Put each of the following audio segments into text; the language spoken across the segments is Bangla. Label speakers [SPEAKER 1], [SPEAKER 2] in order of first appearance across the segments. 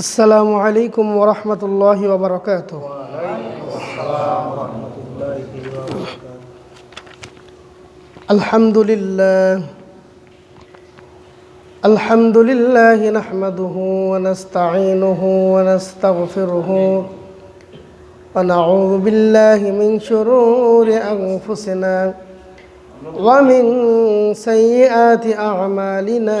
[SPEAKER 1] السلام عليكم ورحمة الله وبركاته الحمد لله الحمد لله نحمده ونستعينه ونستغفره ونعوذ بالله من شرور أنفسنا ومن سيئات أعمالنا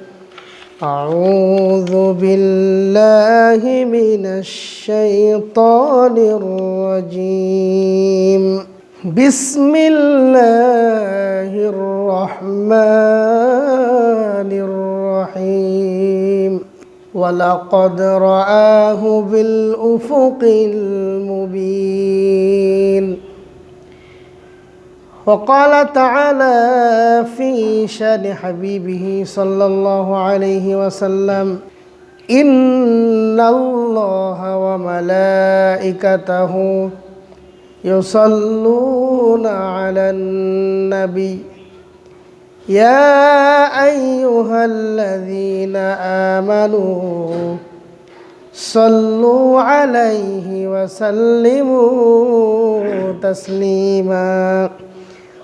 [SPEAKER 1] أعوذ بالله من الشيطان الرجيم. بسم الله الرحمن الرحيم. ولقد رآه بالأفق المبين. وقال تعالى في شان حبيبه صلى الله عليه وسلم إن الله وملائكته يصلون على النبي. يا أيها الذين آمنوا صلوا عليه وسلموا تسليما.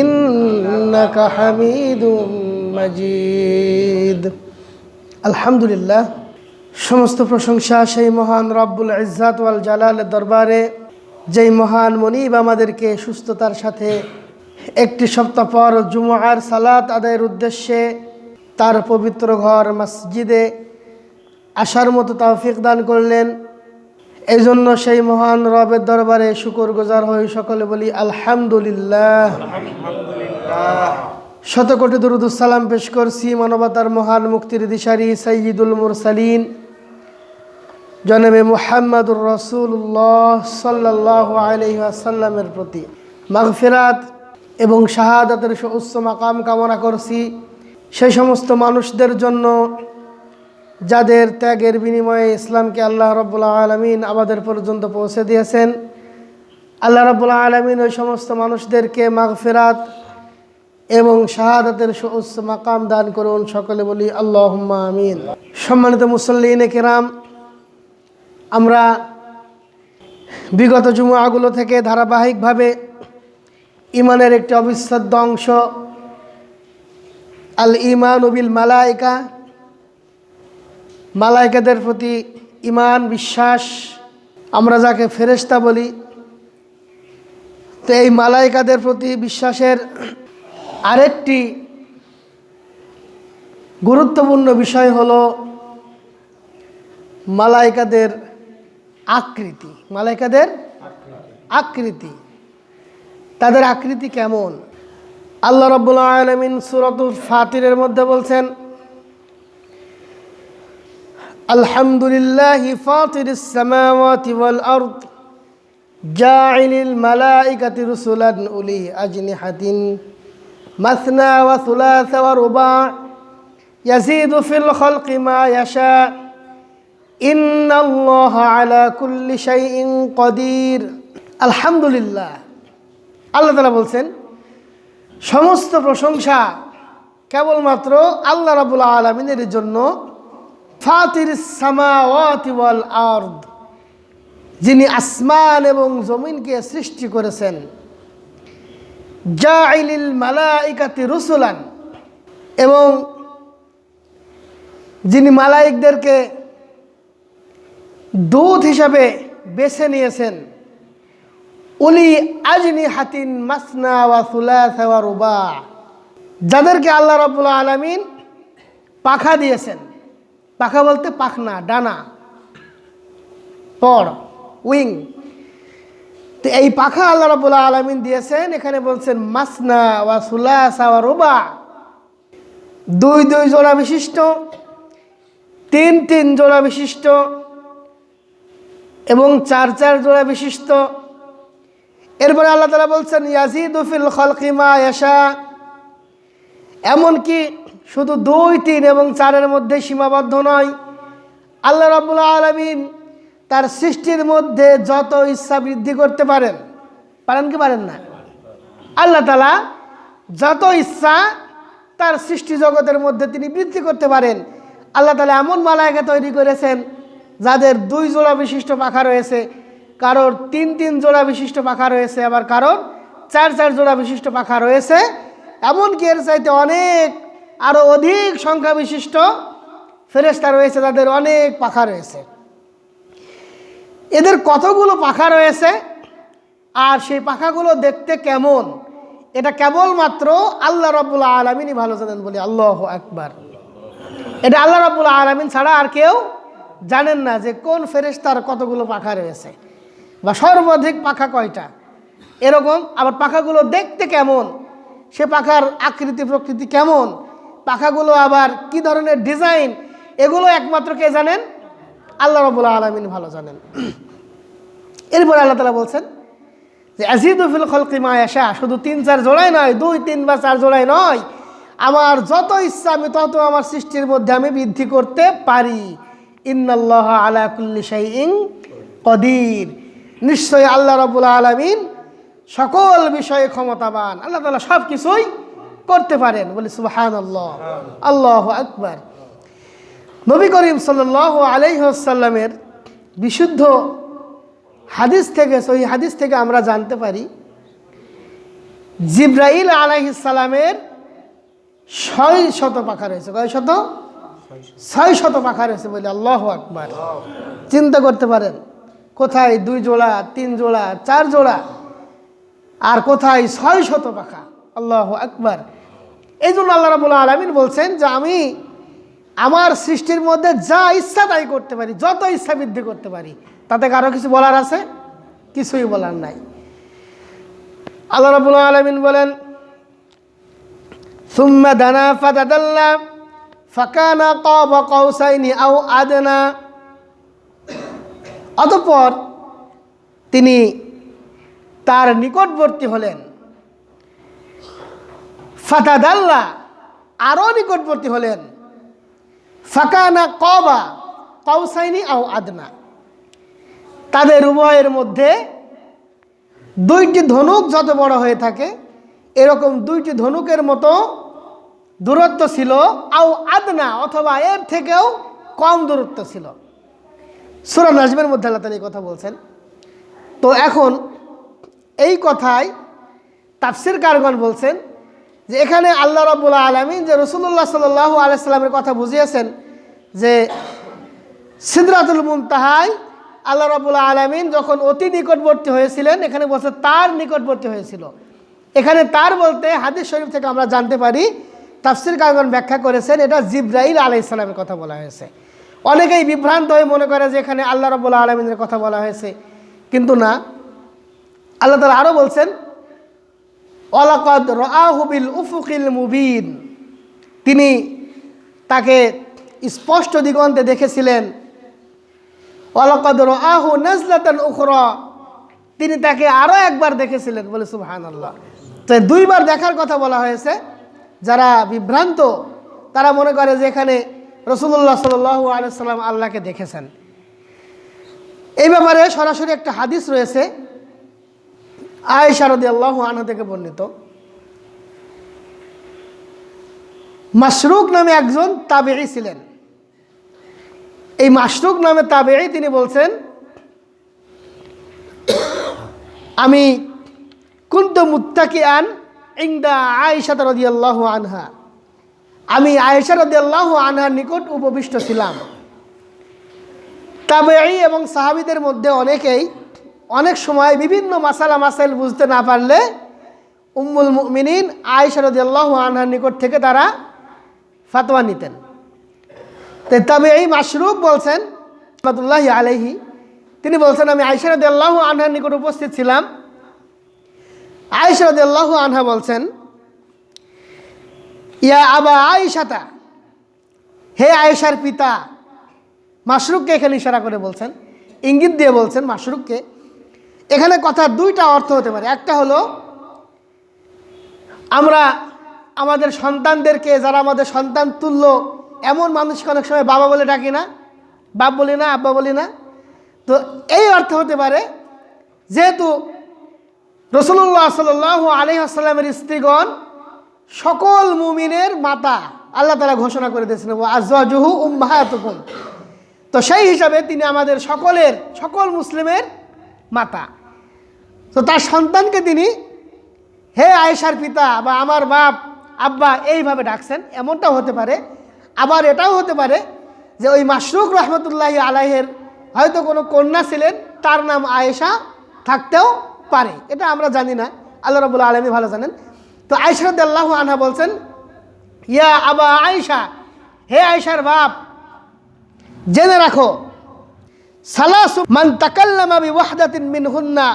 [SPEAKER 1] ইন্নাকা হামিদুম মাজিদ। আলহামদুলিল্লাহ, সমস্ত প্রশংসা সেই মহান রব্বুল ইজাত ওয়াল জালালের দরবারে, যেই মহান মনিব আমাদেরকে সুস্থতার সাথে একটি সপ্তাহ পর জুমার সালাত আদায়ের উদ্দেশ্যে তার পবিত্র ঘর মসজিদে আসার মতো তাওফিক দান করলেন। এই জন্য সেই মহান রবের দরবারে শুকর গুজার হয়ে সকলে বলি আলহামদুলিল্লাহ। শত কোটি দুরুদুসালাম পেশ করছি মানবতার মহান মুক্তির দিশারি সৈয়দুল মুরসালিন জনাবে মুহাম্মদুর রসুল্লাহ সাল্লাহ আলহাসাল্লামের প্রতি। মাগফিরাত এবং শাহাদাতের উচ্চ মাকাম কামনা করছি। সেই সমস্ত মানুষদের জন্য যাদের ত্যাগের বিনিময়ে ইসলামকে আল্লাহ রব্বুল্লা আলমিন আমাদের পর্যন্ত পৌঁছে দিয়েছেন, আল্লাহ রব্বুল্লা আলমিন ওই সমস্ত মানুষদেরকে মাগফেরাত এবং শাহাদাতের উচ্চ মাকাম দান করুন। সকলে বলি আল্লাহ আমিন। সম্মানিত মুসল্লিন কেরাম, আমরা বিগত জুমুয়াগুলো থেকে ধারাবাহিকভাবে ইমানের একটি অবিচ্ছেদ্য অংশ আল ইমান উবিল মালাইকা মালাইকাদের প্রতি ইমান বিশ্বাস, আমরা যাকে ফেরেস্তা বলি, তো এই মালাইকাদের প্রতি বিশ্বাসের আরেকটি গুরুত্বপূর্ণ বিষয় হল মালাইকাদের আকৃতি। মালাইকাদের আকৃতি। তাদের আকৃতি কেমন? আল্লাহ রব্বুল আলমিন সুরতুল ফাতিরের মধ্যে বলছেন আলহামদুলিল্লাহ ফাতির السماوات والأرض جاعل الملائكة رسلا أولي أجنحة مثنى وثلاث ورباع يزيد في الخلق ما يشاء إن الله على كل شيء قدير الحمد لله আল্লাহ তালা বলছেন সমস্ত প্রশংসা কেবলমাত্র আল্লাহ রাবুল আলমিনের জন্য ফাতির সামাওয়াতি ওয়াল আর্দ, যিনি আসমান এবং জমিনকে সৃষ্টি করেছেন। জাইলিল মালাইকাতি রুসুলান, এবং যিনি মালাইকদেরকে দূত হিসাবে বেছে নিয়েছেন। উলি আজনি হাতিন মাসনা ওয়া রুবা, যাদেরকে আল্লাহ রাব্বুল আলামিন পাখা দিয়েছেন। পাখা বলতে পাখনা, ডানা। পর উইং। তো এই পাখা আল্লাহ রাব্বুল আলামিন দিয়েছেন, এখানে বলছেন মাসনা ওয়া সুলাসা ওয়া রুবা। দুই দুই জোড়া বিশিষ্ট, তিন তিন জোড়া বিশিষ্ট এবং চার চার জোড়া বিশিষ্ট। এরপরে আল্লাহ তালা বলছেন ইয়াজিদুফিল খলকিমা ইয়াশা। এমনকি শুধু দুই, তিন এবং চারের মধ্যে সীমাবদ্ধ নয়। আল্লাহ রাবুল্লাহ আলমিন তার সৃষ্টির মধ্যে যত ইচ্ছা বৃদ্ধি করতে পারেন পারেন কি পারেন না? আল্লাহ তালা যত ইচ্ছা তার সৃষ্টি জগতের মধ্যে তিনি বৃদ্ধি করতে পারেন। আল্লাহ তালা এমন মালায়কা তৈরি করেছেন যাদের দুই জোড়া বিশিষ্ট পাখা রয়েছে, কারোর তিন তিন জোড়া বিশিষ্ট পাখা রয়েছে, আবার কারোর চার চার জোড়া বিশিষ্ট পাখা রয়েছে। এমনকি এর চাইতে অনেক আরও অধিক সংখ্যা বিশিষ্ট ফেরেস্তা রয়েছে তাদের অনেক পাখা রয়েছে। এদের কতগুলো পাখা রয়েছে আর সেই পাখাগুলো দেখতে কেমন? এটা কেবলমাত্র আল্লাহ রব্বুল আলমিনই ভালো জানেন বলি আল্লাহ একবার এটা আল্লাহ রব্বুল আলমিন ছাড়া আর কেউ জানেন না যে কোন ফেরেস্তার কতগুলো পাখা রয়েছে। বা সর্বাধিক পাখা কয়টা? এরকম, আবার পাখাগুলো দেখতে কেমন? সে পাখার আকৃতি প্রকৃতি কেমন? পাখাগুলো আবার কি ধরনের ডিজাইন, এগুলো একমাত্র কে জানেন? আল্লাহ রবুল্লা আলমিন ভালো জানেন। এরপরে আল্লাহ তালা বলছেন যে আজিদুফিল খলকি মায়াশা শুধু তিন চার জোড়াই নয়, দুই, তিন বা চার জোড়াই নয়, আমার যত ইচ্ছা আমি তত আমার সৃষ্টির মধ্যে আমি বৃদ্ধি করতে পারি। ইন্নাল্লাহ আলা কুল্লি ইং কদির। নিশ্চয়ই আল্লাহ রবুল আলমিন সকল বিষয়ে ক্ষমতাবান। আল্লাহ তালা সব কিছুই করতে পারেন। বলে সুবাহান আল্লাহ আল্লাহ আকবার। নবী করিম সাল আলাইসাল্লামের বিশুদ্ধ হাদিস থেকে, সহি হাদিস থেকে আমরা জানতে পারি, জিব্রাইল আলাইসালামের ছয় শত পাখা রয়েছে। কয় শত? ছয় শত পাখা রয়েছে বলে আল্লাহ আকবার। চিন্তা করতে পারেন, কোথায় দুই জোড়া, তিন জোড়া, চার জোড়া, আর কোথায় ছয় শত পাখা? আল্লাহ আকবার। এই জন্য আল্লাহ রাবুল্লাহ আলমিন বলছেন যে আমি আমার সৃষ্টির মধ্যে যা ইচ্ছা তাই করতে পারি, যত ইচ্ছা বৃদ্ধি করতে পারি। তাতে কারও কিছু বলার আছে? কিছুই বলার নাই। আল্লাহ রাবুল্লাহ আলমিন বলেন, সুম্মা দানা ফাদাদাল্লা ফাকানা কব কৌসাইনি আও আদনা। অতঃপর তিনি তার নিকটবর্তী হলেন। ফাতাদাল্লা আরও নিকটবর্তী হলেন। ফাকানা কবা কৌসাইনি আও আদনা। তাদের উভয়ের মধ্যে দুইটি ধনুক যত বড় হয়ে থাকে, এরকম দুইটি ধনুকের মতো দূরত্ব ছিল, আও আদনা অথবা এর থেকেও কম দূরত্ব ছিল। সুরা নাজমের মধ্যে আল্লাহ তালা এই কথা বলছেন। তো এখন এই কথায় তাফসির কারগণ বলছেন যে এখানে আল্লাহ রব্বুল আলমিন যে রসুল্লাহ সাল আলাইস্লামের কথা বুঝিয়েছেন যে সিদ্রাতুল মুনতাহাই আল্লাহ রবুল্লা আলমিন যখন অতি নিকটবর্তী হয়েছিলেন, এখানে বলছে তার নিকটবর্তী হয়েছিল। এখানে তার বলতে হাদিস শরীফ থেকে আমরা জানতে পারি, তাফসির কারগণ ব্যাখ্যা করেছেন, এটা জিব্রাইল আলাইসালামের কথা বলা হয়েছে। অনেকেই বিভ্রান্ত হয়ে মনে করে যে এখানে আল্লাহ রবুল্লা আলমিনের কথা বলা হয়েছে, কিন্তু না। আল্লাহ তালা আরও বলছেন অলাকদ রাহুবিল উফুকিল মুবিন। তিনি তাকে স্পষ্ট দিগন্তে দেখেছিলেন। অলকদ রাহু নজলাতান উখরা। তিনি তাকে আরও একবার দেখেছিলেন বলে সুবহান আল্লাহ তো দুইবার দেখার কথা বলা হয়েছে। যারা বিভ্রান্ত, তারা মনে করে যে এখানে রসুল্লাহ সাল আলাইসাল্লাম আল্লাহকে দেখেছেন। এই ব্যাপারে সরাসরি একটা হাদিস রয়েছে। আয়েশা রদি আল্লাহ আনহা থেকে বর্ণিত। মাসরুক নামে একজন তাবেঈ ছিলেন। এই মাসরুক নামে তাবেঈ তিনি বলছেন, আমি কুন্ত মুত্তাকি আন ইংদা আয়েশা রদিয়াল্লাহু আনহা। আমি আয়েশা রদিয়াল্লাহু আনহার নিকট উপবিষ্ট ছিলাম। তাবেঈ এবং সাহাবিদের মধ্যে অনেকেই অনেক সময় বিভিন্ন মাসালা মাসাইল বুঝতে না পারলে উম্মুল মুমিনিন আয়েশা রদিয়াল্লাহু আনহার নিকট থেকে তারা ফাতোয়া নিতেন। তো তবে এই মাসরুক বলছেন, রহমতুল্লাহ আলহি তিনি বলছেন, আমি আয়েশা রদিয়াল্লাহু আনহার নিকট উপস্থিত ছিলাম। আয়েশা রদিয়াল্লাহু আনহা বলছেন, ইয়া আবা আয়েশাতা, হে আয়েশার পিতা মাসরুককে এখানে ইশারা করে বলছেন, ইঙ্গিত দিয়ে বলছেন মাসরুককে এখানে কথার দুইটা অর্থ হতে পারে। একটা হলো, আমরা আমাদের সন্তানদেরকে, যারা আমাদের সন্তান তুল্য, এমন মানুষকে অনেক সময় বাবা বলে ডাকি না, বাপ বলি না, আব্বা বলি না। তো এই অর্থ হতে পারে, যেহেতু রসুল্লাহ সাল আলি আসসালামের স্ত্রীগণ সকল মুমিনের মাতা, আল্লাহ তালা ঘোষণা করে দিয়েছেন আজহু উম্মাহাতুকুম। তো সেই হিসাবে তিনি আমাদের সকলের, সকল মুসলিমের মাতা। তো তার সন্তানকে তিনি, হে আয়েশার পিতা বা আমার বাপ, আব্বা এইভাবে ডাকছেন। এমনটাও হতে পারে। আবার এটাও হতে পারে যে ওই মাসরুক রহমতুল্লাহ আলাহের হয়তো কোনো কন্যা ছিলেন, তার নাম আয়েশা থাকতেও পারে। এটা আমরা জানি না। আল্লাহ রবুল্লা আলমী ভালো জানেন। তো আয়েশাদ আল্লাহ আনহা বলছেন, ইয়া আবা আয়েশা, হে আয়েশার বাপ, জেনে রাখো, সালাসু মান তাকাল্লামা বি ওয়াহদাতিন মিনহুন্না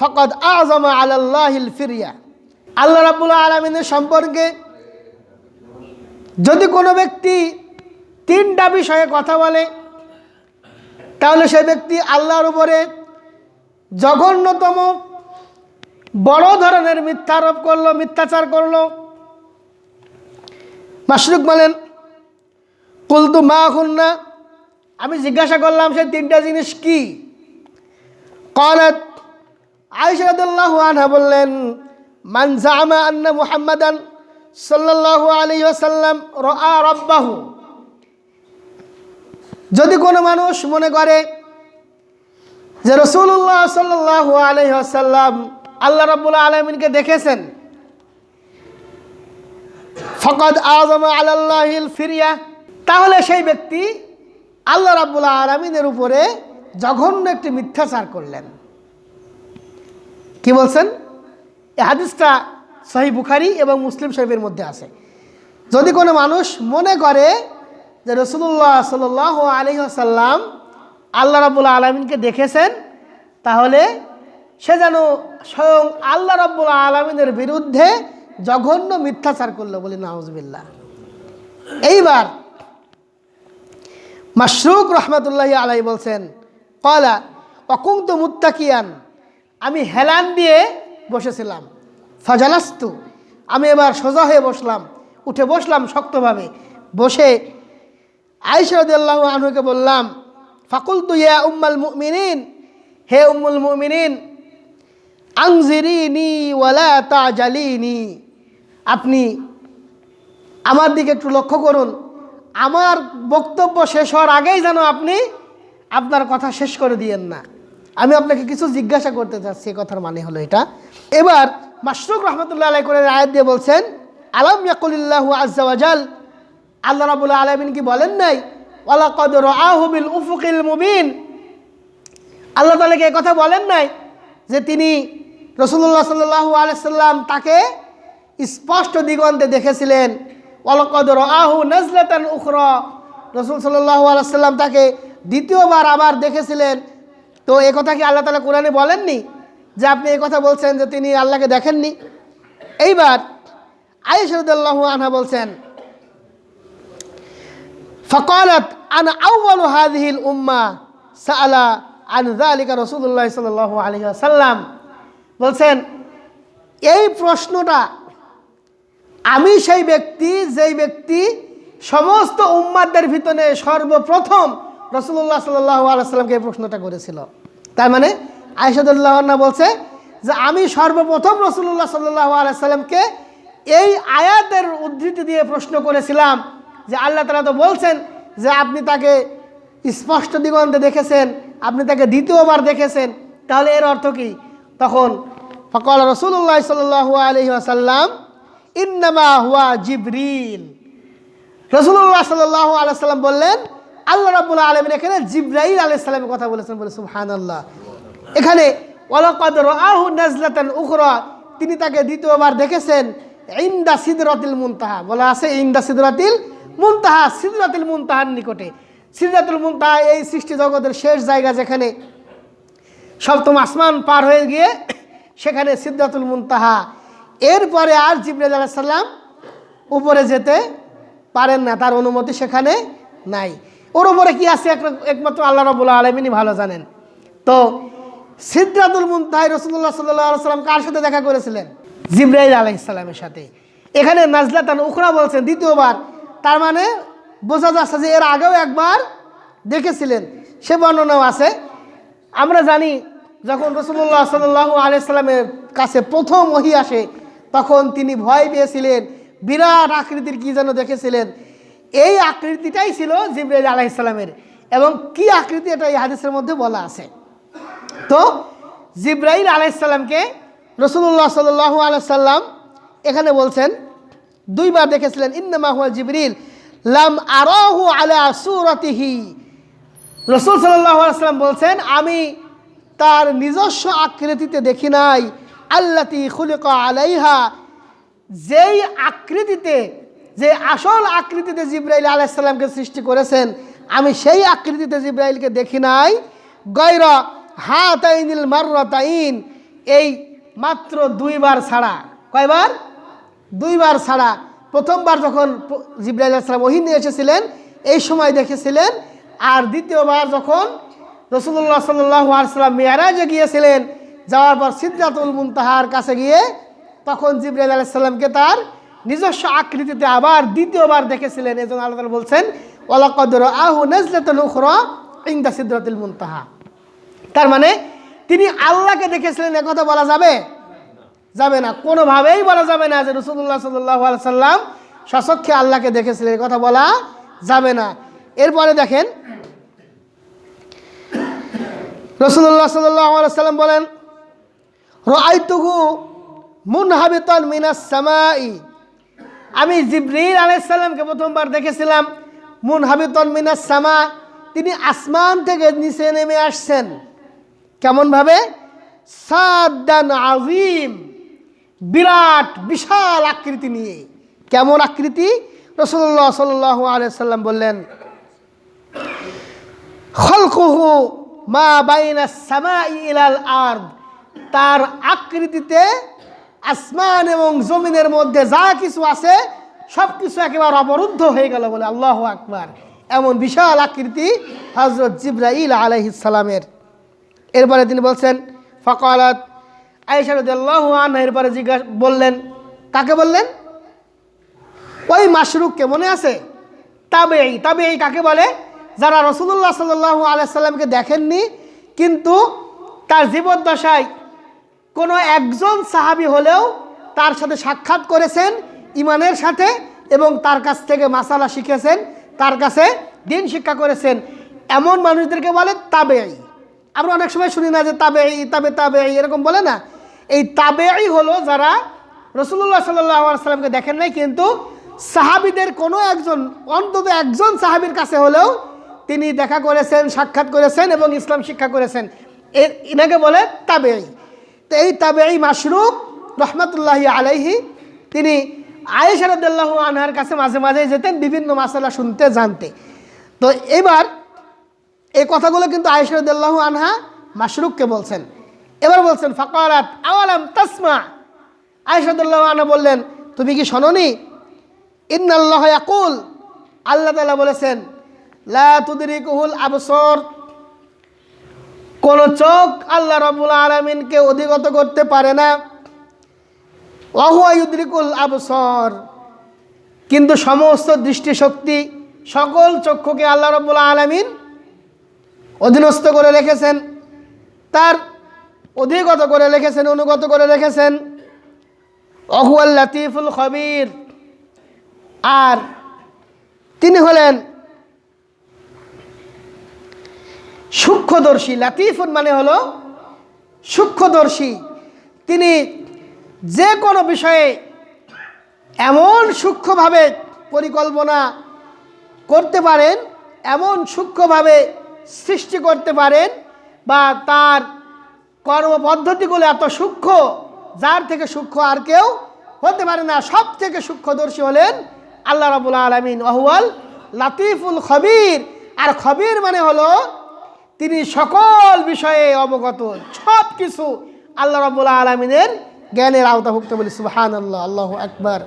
[SPEAKER 1] ফকদ আজমা আলাল্লাহিল ফিরিয়া। আল্লাহ রাব্বুল আলমিনের সম্পর্কে যদি কোনো ব্যক্তি তিনটা বিষয়ে কথা বলে, তাহলে সে ব্যক্তি আল্লাহর উপরে জঘন্যতম, বড় ধরনের মিথ্যারোপ করল, মিথ্যাচার করল। মাসরুক বলেন, কুলতু মা খুন্না আমি জিজ্ঞাসা করলাম সেই তিনটা জিনিস কি? কলাত আয়সাদুল্লাহ আনহা বললেন, মান জামা আন্না মুহাম্মাদান সাল্লাল্লাহু আলাইহি ওয়াসাল্লাম রাআ রাব্বাহু। যদি কোনো মানুষ মনে করে যে রসুল্লাহ সাল্লাল্লাহু আলাইহি ওয়াসাল্লাম আল্লাহ রাব্বুল আলামিনকে দেখেছেন, ফকদ আজম আলাল্লাহিল ফিরিয়া, তাহলে সেই ব্যক্তি আল্লাহ রাব্বুল আলমিনের উপরে জঘন্য একটি মিথ্যাচার করলেন। কি বলছেন? এই হাদিসটা সহি বুখারি এবং মুসলিম শরীফের মধ্যে আছে। যদি কোনো মানুষ মনে করে যে রসুল্লাহ সাল আলহিহাসাল্লাম আল্লাহ রাবুল আলমিনকে দেখেছেন, তাহলে সে যেন স্বয়ং আল্লাহ রাবুল আলমিনের বিরুদ্ধে জঘন্য মিথ্যাচার করল বলি নাউজবিল্লা এইবার মাসরুক রহমতুল্লাহ আলাই বলছেন কলা অকুন্ত মুত্তাকিয়ান আমি হেলান দিয়ে বসেছিলাম। ফাজালাস্তু আমি এবার সোজা হয়ে বসলাম। উঠে বসলাম শক্তভাবে। বসে আইসরদুল্লাহ আনহুকে বললাম ফাকুল তু ইয়া উম্মাল মুমিনিন, হে উম্মুল মুমিনিন, আংজিরিনি ওয়ালা তা জালিনি আপনি আমার দিকে একটু লক্ষ্য করুন। আমার বক্তব্য শেষ হওয়ার আগেই যেন আপনি আপনার কথা শেষ করে দিয়েন না। আমি আপনাকে কিছু জিজ্ঞাসা করতে চাচ্ছি এই কথার মানে হলো এটা। এবার মাসরুক রহমতুল্লাহ আলাই করে আয়াত দিয়ে বলছেন, আলম ইয়াকুলিল্লাহ আজাল আল্লাহ রাবুল আলমিন কি বলেন নাই? ওয়ালা কদ রাহুবিল উফুকিল মুবিন। আল্লাহ তালাকে এ কথা বলেন নাই? যে তিনি রসুল্লাহ সাল্লু আলাইসাল্লাম তাকে স্পষ্ট দিগন্তে দেখেছিলেন, ওয়ালকদ রাহু নজলাতান উখর। রসুল সাল্লাহ আলাইসাল্লাম তাকে দ্বিতীয়বার আবার দেখেছিলেন তো এ কথা কি আল্লাহ তালা কোরআনে বলেননি? যে আপনি এই কথা বলছেন যে তিনি আল্লাহকে দেখেননি? এইবার আয়েশরদুল্লাহ আনহা বলছেন, ফকালত আন আউ্বালু হাদিহিল উম্মা সাআলা আন যালিকা রাসূলুল্লাহ সাল্লাল্লাহু আলাইহি ওয়াসাল্লাম। বলছেন, এই প্রশ্নটা আমি সেই ব্যক্তি, যেই ব্যক্তি সমস্ত উম্মাদের ভিতরে সর্বপ্রথম রসুল্লাহ সাল্লাহ আলাইসাল্লামকে এই প্রশ্নটা করেছিল। তার মানে আয়সাদুল্লাহ বলছে যে আমি সর্বপ্রথম রসুল্লাহ সাল্লাহ আলাইসাল্লামকে এই আয়াতের উদ্ধৃতি দিয়ে প্রশ্ন করেছিলাম যে আল্লাহ তালা তো বলছেন যে আপনি তাকে স্পষ্ট দিগন্তে দেখেছেন, আপনি তাকে দ্বিতীয়বার দেখেছেন, তাহলে এর অর্থ কী? তখন ফকল রসুল্লাহ সাল্লাহ আলহি আসাল্লাম ইন্নামা হুয়া জিবরিল। রসুল্লাহ সাল্লাহ আলাইসাল্লাম বললেন আল্লাহ রাবুল্লাহ আলমিন এখানে জিব্রাহিল আলাইসাল্লামের কথা বলেছেন, বলে সুহান আল্লাহ এখানে, ওয়ালাকাদ রাহু নাজলাতান উখরা, তিনি তাকে দ্বিতীয়বার দেখেছেন, ইন্দা সিদরাতিল মুনতাহা। বলা আছে ইন্দা সিদরাতিল মুনতাহা, সিদরাতিল মুনতাহার নিকটে। সিদরাতুল মুনতাহা এই সৃষ্টি জগতের শেষ জায়গা যেখানে সপ্তম আসমান পার হয়ে গিয়ে সেখানে সিদ্ধাতুল মুনতাহা। এরপরে আর জিব্রাইল আলাইহিস সালাম উপরে যেতে পারেন না, তার অনুমতি সেখানে নাই। ওর উপরে কি আছে একমাত্র আল্লাহ রবুল্লা আলমিনই ভালো জানেন। তো সিদ্ধাতুল মুনতাহাই রসুল্লাহ সাল্লাহ সাল্লাম কার সাথে দেখা করেছিলেন? জিব্রাইল আলাইসাল্লামের সাথে। এখানে নাজলাতান উখরা বলছেন, দ্বিতীয়বার। তার মানে বোঝা যাচ্ছে যে এর আগেও একবার দেখেছিলেন। সে বর্ণনাও আছে। আমরা জানি যখন রসুল্লাহ সাল্লাহ আলাইসাল্লামের কাছে প্রথম ওহি আসে, তখন তিনি ভয় পেয়েছিলেন। বিরাট আকৃতির কি যেন দেখেছিলেন। এই আকৃতিটাই ছিল জিব্রাইল আলাইসাল্লামের এবং কি আকৃতি এটা এই হাদিসের মধ্যে বলা আছে? তো জিব্রাইল আলাইসাল্লামকে রসুল্লাহ সাল্লাহ আলাইসাল্লাম এখানে বলছেন, দুইবার দেখেছিলেন, ইন্নামা হুয়া জিবরিল, লাম আরাহু আলা সুরতিহি। রসুল সাল্লাম বলছেন, আমি তার নিজস্ব আকৃতিতে দেখি নাই, আল্লাতি খুলিকা আলাইহা। যেই আকৃতিতে যে আসল আকৃতিতে জিব্রাইল আলাইসাল্লামকে সৃষ্টি করেছেন, আমি সেই আকৃতিতে জিব্রাইলকে দেখি নাই। গৈর হা তাইনিল মার্রতাইন, এই মাত্র দুইবার ছাড়া। কয়বার? দুইবার ছাড়া। প্রথমবার যখন জিব্রাইল আসলাম ওহিন নিয়ে এসেছিলেন, এই সময় দেখেছিলেন। আর দ্বিতীয়বার যখন রসুল্লাহ সাল্লাম মেয়ারাজে গিয়েছিলেন, যাওয়ার পর সিদ্ধাতুল মুনতাহার কাছে গিয়ে, তখন জিব্রাইল আলাইসাল্লামকে তার নিজস্ব আকৃতিতে আবার দ্বিতীয়বার দেখেছিলেন এই জন্য আল্লাহ বলছেন ওলাকদর আহু নজলাতুল ইন্দা সিদ্ধাতুল মুনতাহা। তার মানে তিনি আল্লাহকে দেখেছিলেন, একথা বলা যাবে? যাবে না। কোনোভাবেই বলা যাবে না যে রসুল্লাহ সাল্লাহ সাল্লাম সশক্ষে আল্লাহকে দেখেছিলেন কথা বলা যাবে না। এরপরে দেখেন রসুল্লাহ সাল্লাহ সাল্লাম বলেন রাইতুহু মুনহাবিতন মিনাস সামাই। আমি জিব্রিল আলাইসাল্লামকে প্রথমবার দেখেছিলাম। মুনহাবিতন মিনাস সামা, তিনি আসমান থেকে নিচে নেমে আসছেন। কেমনভাবে সাদ্দান আজিম বিরাট, বিশাল আকৃতি নিয়ে। কেমন আকৃতি? রসুল্লাহ সাল্লাহ আলিয়াল্লাম বললেন, খলকুহু মা বাইনা সামাই ইলাল আর্দ। তার আকৃতিতে আসমান এবং জমিনের মধ্যে যা কিছু আছে সব কিছু একেবারে অবরুদ্ধ হয়ে গেল বলে আল্লাহ আকবার। এমন বিশাল আকৃতি হজরত জিব্রাইল আলহিসালামের এরপরে তিনি বলছেন, ফকালাত আইসারুদ্দাল্লাহ আন এরপরে জিজ্ঞাসা বললেন, কাকে বললেন? ওই মাশরুককে মনে আছে? তবে এই তবে এই কাকে বলে? যারা রসুল্লাহ সাল্লাহ আলাইসাল্লামকে দেখেননি, কিন্তু তার জীবদ্দশায় কোনো একজন সাহাবি হলেও তার সাথে সাক্ষাৎ করেছেন ইমানের সাথে এবং তার কাছ থেকে মাসালা শিখেছেন, তার কাছে দিন শিক্ষা করেছেন। এমন মানুষদেরকে বলে তাবেই আমরা অনেক সময় শুনি না যে তাবেই তাবে তাবেই এরকম বলে না। এই তাবেই হলো যারা রসুল্লাহ সাল্লাহ সাল্লামকে দেখেন নাই, কিন্তু সাহাবিদের কোনো একজন, অন্তত একজন সাহাবির কাছে হলেও তিনি দেখা করেছেন, সাক্ষাৎ করেছেন এবং ইসলাম শিক্ষা করেছেন। এ ইনাকে বলে তাবেই তো এই তাবেই মাশরুক রহমতুল্লাহি আলাইহি, তিনি আয়েশারদুল্লাহ আনহার কাছে মাঝে মাঝে যেতেন বিভিন্ন মাসালা শুনতে, জানতে। তো এবার এই কথাগুলো কিন্তু আয়েশারদুল্লাহ আনহা মাশরুককে বলছেন। এবার বলছেন ফকারাত আওয়ালাম তাসমা? আয়েশাদুল্লাহ আনহা বললেন, তুমি কি শোনি ইন্নাল্লাহ ইয়াকুল। আল্লাহ তাআলা বলেছেন, লা তুদরিকুহুল আবসর। কোন চোখ আল্লাহ রাব্বুল আলামিনকে অধিগত করতে পারে না। অহুয়ায়ুদ্রিকুল আবসর। কিন্তু সমস্ত দৃষ্টিশক্তি সকল চক্ষুকে আল্লাহ রব্বুল আলমিন অধীনস্থ করে রেখেছেন। তার অধিগত করে রেখেছেন, অনুগত করে রেখেছেন। অহুয়াল লাতিফুল খবির। আর তিনি হলেন সূক্ষ্মদর্শী, লাতিফুন মানে হলো সূক্ষ্মদর্শী। তিনি যে কোনো বিষয়ে এমন সূক্ষ্মভাবে পরিকল্পনা করতে পারেন, এমন সূক্ষ্মভাবে সৃষ্টি করতে পারেন বা তার কর্মপদ্ধতিগুলো এত সূক্ষ্ম, যার থেকে সূক্ষ্ম আর কেউ হতে পারে না। সব থেকে সূক্ষ্মদর্শী হলেন আল্লাহ রাবুল আলমিন আহুয়াল লাতিফুল খবির। আর খবির মানে হলো তিনি সকল বিষয়ে অবগত সব কিছু আল্লাহ রাবুল আলমিনের জ্ঞানের আওতাভুক্ত বলি সুবাহান আল্লাহ আল্লাহ আকবার।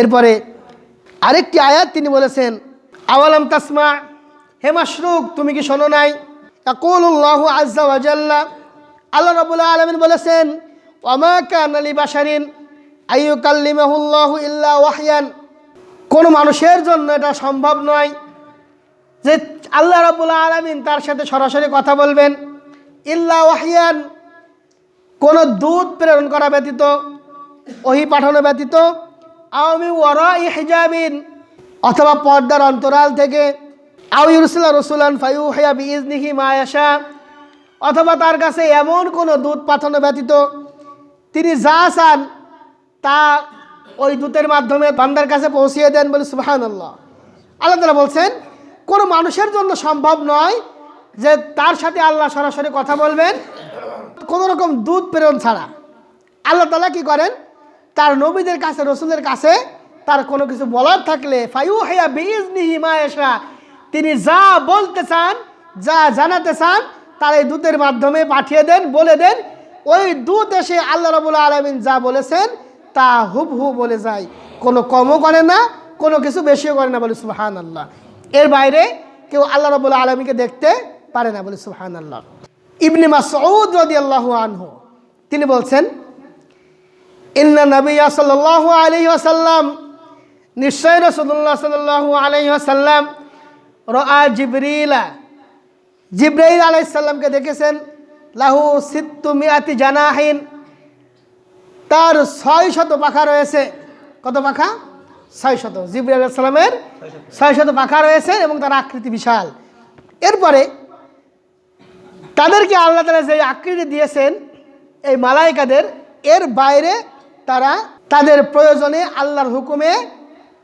[SPEAKER 1] এরপরে আরেকটি আয়াত তিনি বলেছেন, আওয়ালাম তাসমা, হে মাশরুক, তুমি কি শোনো নাই? আকুল্লাহ আজ্জা আল্লাহ রাবুল আলমিন বলেছেন ওমা আলী বাসারিন আইয়ুকাল্লিমাহুল্লাহু ইল্লা ওয়াহিয়ান। কোনো মানুষের জন্য এটা সম্ভব নয়। যে আল্লাহ রাবুল আলমিন তার সাথে সরাসরি কথা বলবেন। ইল্লা ওয়াহিয়ান, কোনো দুধ প্রেরণ করা ব্যতীত, ওহি পাঠানো ব্যতীত আওমি ওয়ারা ই হিজাবিন, অথবা পর্দার অন্তরাল থেকে আউ রসুলান ফাইউ হেয়া বিজনিহি মায়াশা অথবা তার কাছে এমন কোনো দুধ পাঠানো ব্যতীত, তিনি যা চান তা ওই দূতের মাধ্যমে বান্দার কাছে পৌঁছিয়ে দেন বলে সুবাহান আল্লাহ আল্লাহ তালা বলছেন কোনো মানুষের জন্য সম্ভব নয় যে তার সাথে আল্লাহ সরাসরি কথা বলবেন। কোনো রকম দুধ প্রেরণ ছাড়া। আল্লাহ তালা কি করেন? তার নবীদের কাছে, রসুলের কাছে তার কোনো কিছু বলার থাকলে ফাইউ হেয়া বিজনি হিমায়েশা তিনি যা বলতে চান, যা জানাতে চান, তার এই দূতের মাধ্যমে পাঠিয়ে দেন, বলে দেন। ওই দূত এসে আল্লাহ রবুল আলমিন যা বলেছেন, তা হুবহু বলে যায়। কোনো কমও করে না, কোনো কিছু বেশিও করে না বলে সুহান আল্লাহ এর বাইরে কেউ আল্লাহ রবুল আলমীকে দেখতে পারে না বলে সুহান আল্লাহ ইবনে মাসউদ রদি আল্লাহ আনহু, তিনি বলছেন, ইন্না নবিয়া সাল্লাল্লাহু আলাইহি আসাল্লাম নিশ্চয় রাসূলুল্লাহ সাল্লাল্লাহু আলাইহি ওয়াসাল্লাম রাআ জিবরিলা, জিব্রাইল আলাইহিস সালামকে দেখেছেন, লাহু সিত্তু মিয়াতি জানাহিন, তার ছয় শত পাখা রয়েছে। কত পাখা? ছয় শত জিব্রাইল আলাইহিস সালামের ছয় শত পাখা রয়েছে এবং তার আকৃতি বিশাল। এরপরে তাদেরকে আল্লাহ তালা যে আকৃতি দিয়েছেন এই মালাইকাদের, এর বাইরে তারা তাদের প্রয়োজনে আল্লাহর হুকুমে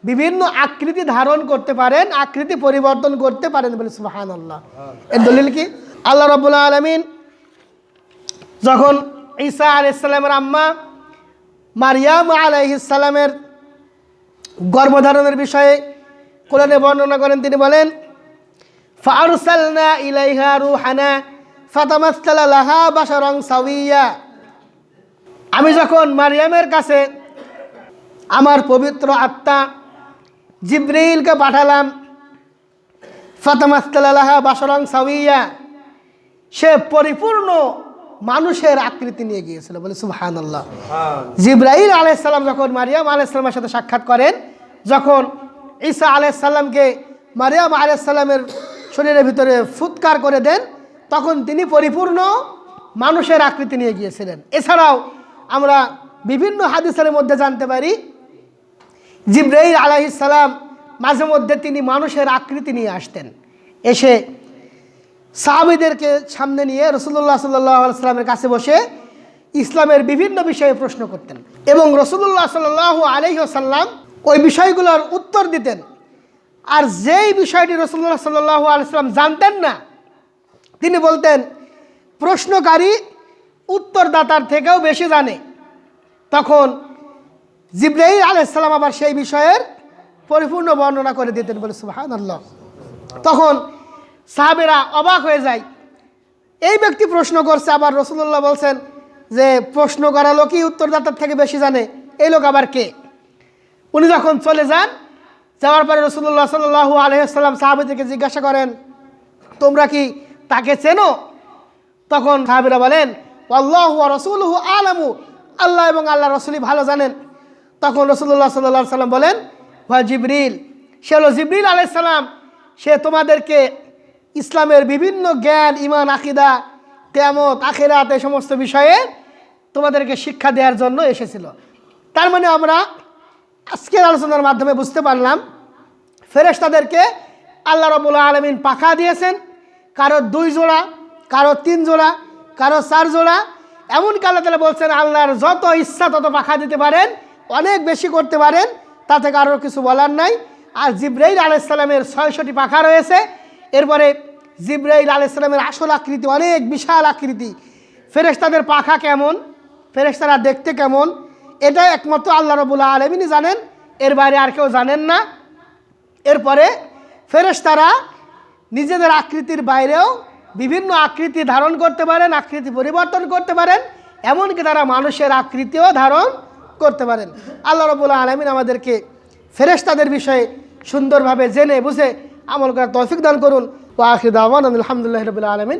[SPEAKER 1] বিভিন্ন আকৃতি ধারণ করতে পারেন, আকৃতি পরিবর্তন করতে পারেন বলে সুবাহান আল্লাহ এর দলিল কি? আল্লাহ রবুল্লা আলমিন যখন ঈসা আলাইসাল্লামের আম্মা মারিয়াম আলাইসাল্লামের গর্ভধারণের বিষয়ে কোরআনে বর্ণনা করেন তিনি বলেন ফারুসালনা ইলাইহা রুহানা ফাতামাস্তালা লাহা বাসারং সাউইয়া আমি যখন মারিয়ামের কাছে আমার পবিত্র আত্মা জিব্রাইলকে পাঠালাম ফাতামাস্তালা লাহা বাসারং সাউইয়া সে পরিপূর্ণ মানুষের আকৃতি নিয়ে গিয়েছিল। বলে সুবহান। আল্লাহ জিব্রাইল আলাইসাল্লাম যখন মারিয়াম আলাইসাল্লামের সাথে সাক্ষাৎ করেন যখন ঈসা আলাইসাল্লামকে মারিয়াম আলাইসাল্লামের শরীরের ভিতরে ফুৎকার করে দেন, তখন তিনি পরিপূর্ণ মানুষের আকৃতি নিয়ে গিয়েছিলেন। এছাড়াও আমরা বিভিন্ন হাদিসের মধ্যে জানতে পারি, জিব্রাইল আলাইসাল্লাম মাঝে মধ্যে তিনি মানুষের আকৃতি নিয়ে আসতেন। এসে সাহাবিদেরকে সামনে নিয়ে রসুল্লাহ সাল্লাহ সাল্লামের কাছে বসে ইসলামের বিভিন্ন বিষয়ে প্রশ্ন করতেন। এবং রসুল্লাহ সাল্লাহ আলহিহাসাল্লাম ওই বিষয়গুলোর উত্তর দিতেন। আর যেই বিষয়টি রসুল্লাহ সাল্লাহ আলাইসাল্লাম জানতেন না, তিনি বলতেন, প্রশ্নকারী উত্তরদাতার থেকেও বেশি জানে। তখন জিব্রাহিম আলাইসাল্লাম আবার সেই বিষয়ের পরিপূর্ণ বর্ণনা করে দিতেন বলে সুহান আল্লাহ তখন সাহাবেরা অবাক হয়ে যায়। এই ব্যক্তি প্রশ্ন করছে, আবার রসুল্লাহ বলছেন যে, প্রশ্ন করা লোকই উত্তরদাতার থেকে বেশি জানে। এই লোক আবার কে? উনি যখন চলে যান, যাওয়ার পরে রসুল্লাহ সাল্লু আলহাম সাহাবিদেরকে জিজ্ঞাসা করেন, তোমরা কি তাকে চেনো? তখন সাহাবিরা বলেন, আল্লাহ রসুল আলামু, আল্লাহ এবং আল্লাহ রসুলই ভালো জানেন। তখন রসুল্লাহ সাল্লাহ সাল্লাম বলেন ভা জিবরিল, সে হলো জিবরিল আলাইসাল্লাম সে তোমাদেরকে ইসলামের বিভিন্ন জ্ঞান ইমান আকিদা কেমত আখেরাত এই সমস্ত বিষয়ে তোমাদেরকে শিক্ষা দেওয়ার জন্য এসেছিল। তার মানে আমরা আজকের আলোচনার মাধ্যমে বুঝতে পারলাম, ফেরেশতাদেরকে আল্লাহ রবুল্লা আলমিন পাখা দিয়েছেন, কারও দুই জোড়া, কারও তিন জোড়া, কারও চার জোড়া। এমনকি আল্লাহ তালা বলছেন, আল্লাহর যত ইচ্ছা তত পাখা দিতে পারেন, অনেক বেশি করতে পারেন তাতে কারোর কিছু বলার নাই। আর জিব্রাইল আলাইসাল্লামের ছয়শটি পাখা রয়েছে, এরপরে জিব্রাইল আলাইসাল্লামের আসল আকৃতি, অনেক বিশাল আকৃতি। ফেরেশতাদের পাখা কেমন? ফেরেশতারা দেখতে কেমন? এটা একমাত্র আল্লাহ রবুল্লা আলমিনই জানেন, এর বাইরে আর কেউ জানেন না। এরপরে ফেরেশতারা নিজেদের আকৃতির বাইরেও বিভিন্ন আকৃতি ধারণ করতে পারেন, আকৃতি পরিবর্তন করতে পারেন, এমনকি তারা মানুষের আকৃতিও ধারণ করতে পারেন। আল্লাহ রবুল্লা আলমিন আমাদেরকে ফেরেশতাদের বিষয়ে সুন্দরভাবে জেনে বুঝে আমল করার তৌফিক দান করুন। ও আখির দাওয়ান আলহামদুলিল্লাহ রবিল্লা আলমিন।